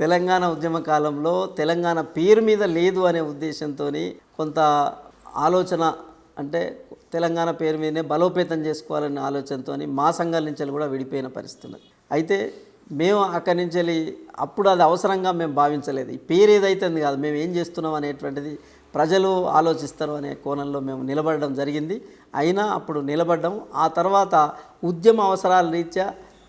తెలంగాణ ఉద్యమ కాలంలో తెలంగాణ పేరు మీద లేదు అనే ఉద్దేశంతో కొంత ఆలోచన అంటే తెలంగాణ పేరు మీదనే బలోపేతం చేసుకోవాలనే ఆలోచనతో మా సంఘాల నుంచి కూడా విడిపోయిన పరిస్థితి అయితే మేము అక్కడి నుంచి వెళ్ళి అప్పుడు అది అవసరంగా మేము భావించలేదు. ఈ పేరు ఏదైతే కాదు మేము ఏం చేస్తున్నాం అనేటువంటిది ప్రజలు ఆలోచిస్తారు అనే కోణంలో మేము నిలబడడం జరిగింది. అయినా అప్పుడు నిలబడ్డం ఆ తర్వాత ఉద్యమ అవసరాల రీత్యా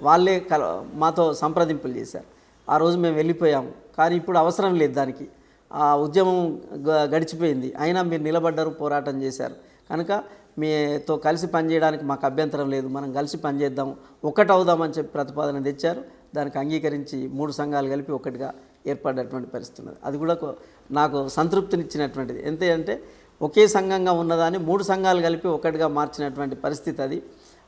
వాళ్ళే కల మాతో సంప్రదింపులు చేశారు. ఆ రోజు మేము వెళ్ళిపోయాము. కానీ ఇప్పుడు అవసరం లేదు దానికి. ఆ ఉద్యమం గ- గడిచిపోయింది. అయినా మీరు నిలబడ్డారు పోరాటం చేశారు. కనుక మీతో కలిసి పనిచేయడానికి మాకు అభ్యంతరం లేదు. మనం కలిసి పనిచేద్దాం. ఒకటి అవుదామని చెప్పి ప్రతిపాదన తెచ్చారు. దానికి అంగీకరించి మూడు సంఘాలు కలిపి ఒకటిగా ఏర్పడినటువంటి పరిస్థితి ఉన్నది. అది కూడా నాకు సంతృప్తినిచ్చినటువంటిది. ఎంత అంటే ఒకే సంఘంగా ఉన్నదాన్ని మూడు సంఘాలు కలిపి ఒకటిగా మార్చినటువంటి పరిస్థితి అది.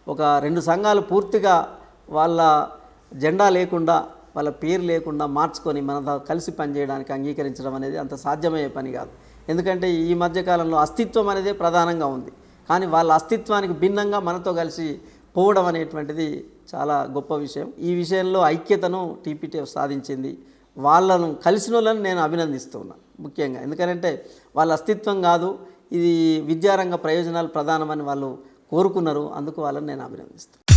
ఒక రెండు సంఘాలు పూర్తిగా వాళ్ళ జెండా లేకుండా వాళ్ళ పేరు లేకుండా మార్చుకొని మనతో కలిసి పనిచేయడానికి అంగీకరించడం అనేది అంత సాధ్యమయ్యే పని కాదు. ఎందుకంటే ఈ మధ్యకాలంలో అస్తిత్వం అనేది ప్రధానంగా ఉంది. కానీ వాళ్ళ అస్తిత్వానికి భిన్నంగా మనతో కలిసి పోవడం అనేటువంటిది చాలా గొప్ప విషయం. ఈ విషయంలో ఐక్యతను టీపీటీఎఫ్ సాధించింది. వాళ్ళను కలిసిన వాళ్ళని నేను అభినందిస్తున్నాను ముఖ్యంగా. ఎందుకంటే వాళ్ళ అస్తిత్వం కాదు ఇది విద్యారంగ ప్రయోజనాలు ప్రధానమని వాళ్ళు కోరుకున్నారు. అందుకు వాళ్ళని నేను అభినందిస్తాను